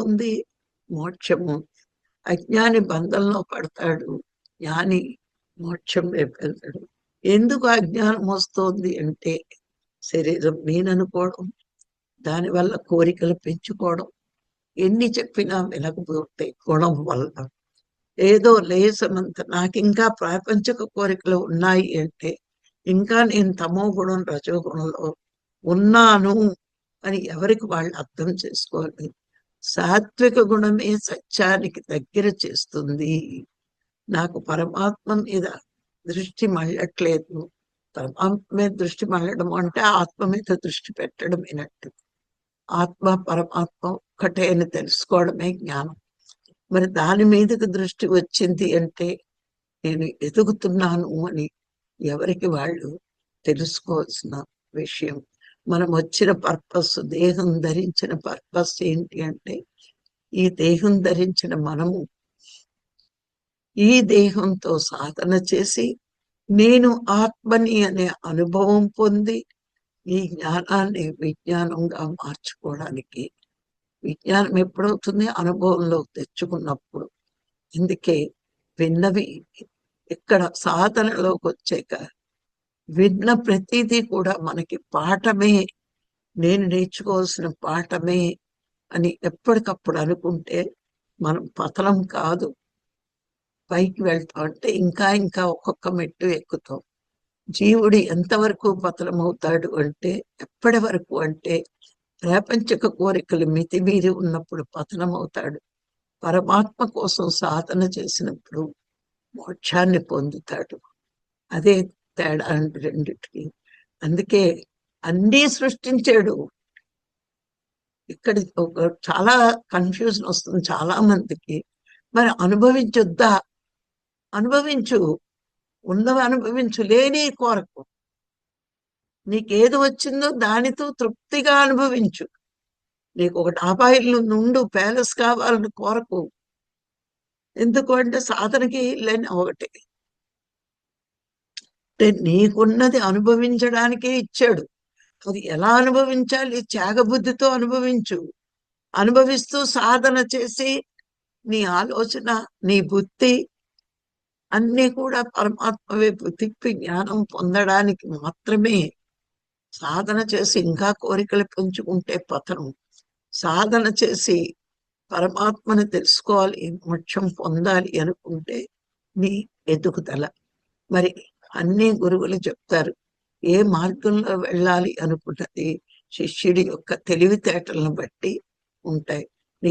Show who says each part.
Speaker 1: ఉంది. మోక్షము. అజ్ఞాని బంధంలో పడతాడు. జ్ఞాని మోక్షం వైపు వెళ్తాడు. ఎందుకు అజ్ఞానం వస్తుంది అంటే శరీరం నేననుకోవడం దానివల్ల కోరికలు పెంచుకోవడం ఎన్ని చెప్పినా వినకపోతే గుణం వల్ల ఏదో లేసమంత నాకు ఇంకా ప్రాపంచక కోరికలు ఉన్నాయి అంటే ఇంకా నేను తమో గుణం రజో గుణంలో ఉన్నాను అని ఎవరికి వాళ్ళు అర్థం చేసుకోవాలి సాత్విక గుణమే సత్యానికి దగ్గర చేస్తుంది? నాకు పరమాత్మ మీద దృష్టి మళ్ళట్లేదు. పరమాత్మ మీద దృష్టి మళ్ళడం అంటే ఆత్మ మీద దృష్టి పెట్టడమేనట్టు ఆత్మ పరమాత్మ ఒక్కటే అని తెలుసుకోవడమే జ్ఞానం. మరి దాని మీదకి దృష్టి వచ్చింది అంటే నేను ఎదుగుతున్నాను అని ఎవరికి వాళ్ళు తెలుసుకోవాల్సిన విషయం. మనం వచ్చిన పర్పస్ దేహం ధరించిన పర్పస్ ఏంటి అంటే ఈ దేహం ధరించిన మనము ఈ దేహంతో సాధన చేసి నేను ఆత్మని అనే అనుభవం పొంది ఈ జ్ఞానాన్ని విజ్ఞానంగా మార్చుకోవడానికి విజ్ఞానం ఎప్పుడవుతుంది? అనుభవంలో తెచ్చుకున్నప్పుడు. అందుకే విన్నవి ఇక్కడ సాధనలోకి వచ్చాక విన్న ప్రతిదీ కూడా మనకి పాఠమే నేను నేర్చుకోవాల్సిన పాఠమే అని ఎప్పటికప్పుడు అనుకుంటే మనం పతనం కాదు. పైకి వెళ్తాం అంటే ఇంకా ఇంకా ఒక్కొక్క మెట్టు ఎక్కుతాం. జీవుడు ఎంతవరకు పతనం అవుతాడు అంటే ఎప్పటి వరకు అంటే ప్రాపంచక కోరికలు మితిమీరి ఉన్నప్పుడు పతనం అవుతాడు పరమాత్మ కోసం సాధన చేసినప్పుడు మోక్షాన్ని పొందుతాడు. అదే తేడా రెండిటికి అందుకే అన్నీ సృష్టించాడు. ఇక్కడ ఒక చాలా కన్ఫ్యూజన్ వస్తుంది చాలా మందికి. మరి అనుభవించొద్దా? అనుభవించు. ఉన్నవి అనుభవించు. లేని కోరకు. నీకేది వచ్చిందో దానితో తృప్తిగా అనుభవించు. నీకు ఒక డాబా ఇల్లు నుండు ప్యాలెస్ కావాలని కోరకు. ఎందుకు అంటే సాధనకి లేని ఒకటి. అంటే నీకున్నది అనుభవించడానికే ఇచ్చాడు. అది ఎలా అనుభవించాలి? త్యాగబుద్ధితో అనుభవించు. అనుభవిస్తూ సాధన చేసి నీ ఆలోచన నీ బుద్ధి అన్నీ కూడా పరమాత్మ వైపు తిప్పి జ్ఞానం పొందడానికి మాత్రమే సాధన చేసి ఇంకా కోరికలు పెంచుకుంటే పతనం. సాధన చేసి పరమాత్మని తెలుసుకోవాలి మోక్షం పొందాలి అనుకుంటే నీ ఎదుగుదల. మరి అన్ని గురువులు చెప్తారు. ఏ మార్గంలో వెళ్ళాలి అనుకుంటది శిష్యుడి యొక్క తెలివితేటలను బట్టి ఉంటాయి.